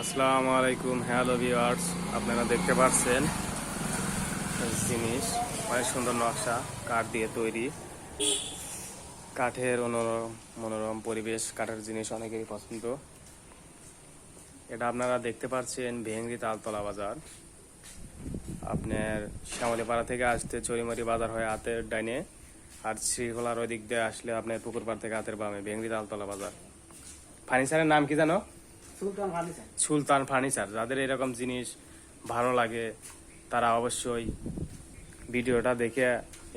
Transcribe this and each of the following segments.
আসসালামু আলাইকুম, hello viewers, আপনারা দেখতে পাচ্ছেন জিনিস, অনেক সুন্দর নকশা, কাঠ দিয়ে তৈরি। কাঠের মনোরম মনোরম পরিবেশ, কাঠের জিনিস অনেকেরই পছন্দ। এটা আপনারা দেখতে পাচ্ছেন ভেঙ্গি তালতলা বাজার। আপনার শ্যামলীপাড়া থেকে আসতে চরিমারি বাজার হয় হাতের ডাইনে, আর শ্রীখোলার ওই দিক দিয়ে আসলে আপনার পুকুরপাড় থেকে হাতের বামে ভেঙ্গি তালতলা বাজার। ফার্নিচারের নাম কি জানো? সুলতান ফার্নিচার। যাদের এরকম জিনিস ভালো লাগে, তারা অবশ্যই ভিডিওটা দেখে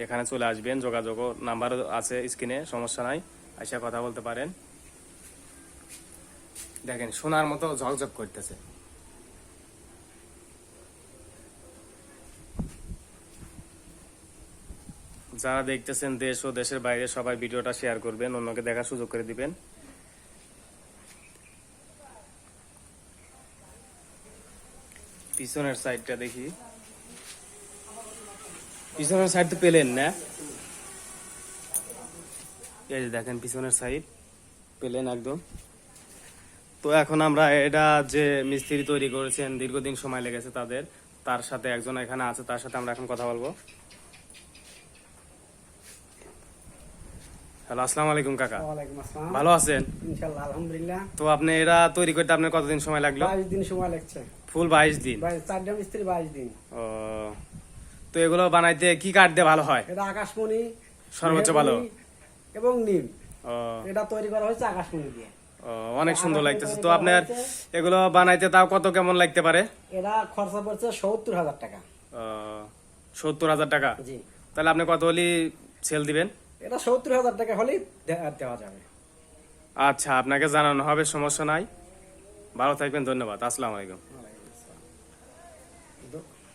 এখানে চলে আসবেন। যোগাযোগ নাম্বার আছে স্ক্রিনে, সমস্যা নাই, আইসা কথা বলতে পারেন। দেখেন, সোনার মতো ঝকঝক করতেছে। যারা দেখতেছেন দেশ ও দেশের বাইরে সবাই ভিডিওটা শেয়ার করবেন, অন্যকে দেখার সুযোগ করে দিবেন। পিছনের সাইডটা দেখি। পিছনের সাইড তো পেলেন না। এই যে দেখেন পিছনের সাইড পেলেন একদম। তো এখন আমরা এটা যে মিস্ত্রি তৈরি করেছেন দীর্ঘদিন সময় লেগেছে তাদের তার সাথে একজন এখানে আছে তার সাথে আমরা এখন কথা বলব। হ্যালো আসসালামু আলাইকুম কাকা। আসসালাম। ভালো আছেন? ইনশাল্লাহ আলহামদুলিল্লাহ। তো আপনি এটা তৈরি করতে আপনার কতদিন সময় লাগল? বাইশ দিন সময় লাগছে। ফুল বাইশ দিন। চারটা মিস্ত্রি বাইশ দিন। ও তো এগুলো বানাইতে কি কাঠ দিয়ে ভালো হয়? এটা আকাশমণি সর্বোচ্চ ভালো। এবং নিম এটা তৈরি করা হয়েছে আকাশমণি দিয়ে। অনেক সুন্দর লাগতেছে। তো আপনার এগুলো বানাইতে তাও কত কেমন লাগতে পারে? এটা খরচা পড়ছে সত্তর হাজার টাকা। সত্তর হাজার টাকা? জি। তাহলে আপনি কত হলি সেল দিবেন? এটা সত্তর হাজার টাকা হলেই দেওয়া যাবে। আচ্ছা আপনাকে জানানো হবে সমস্যা নাই। ভালো থাকবেন ধন্যবাদ। আসসালামু আলাইকুম।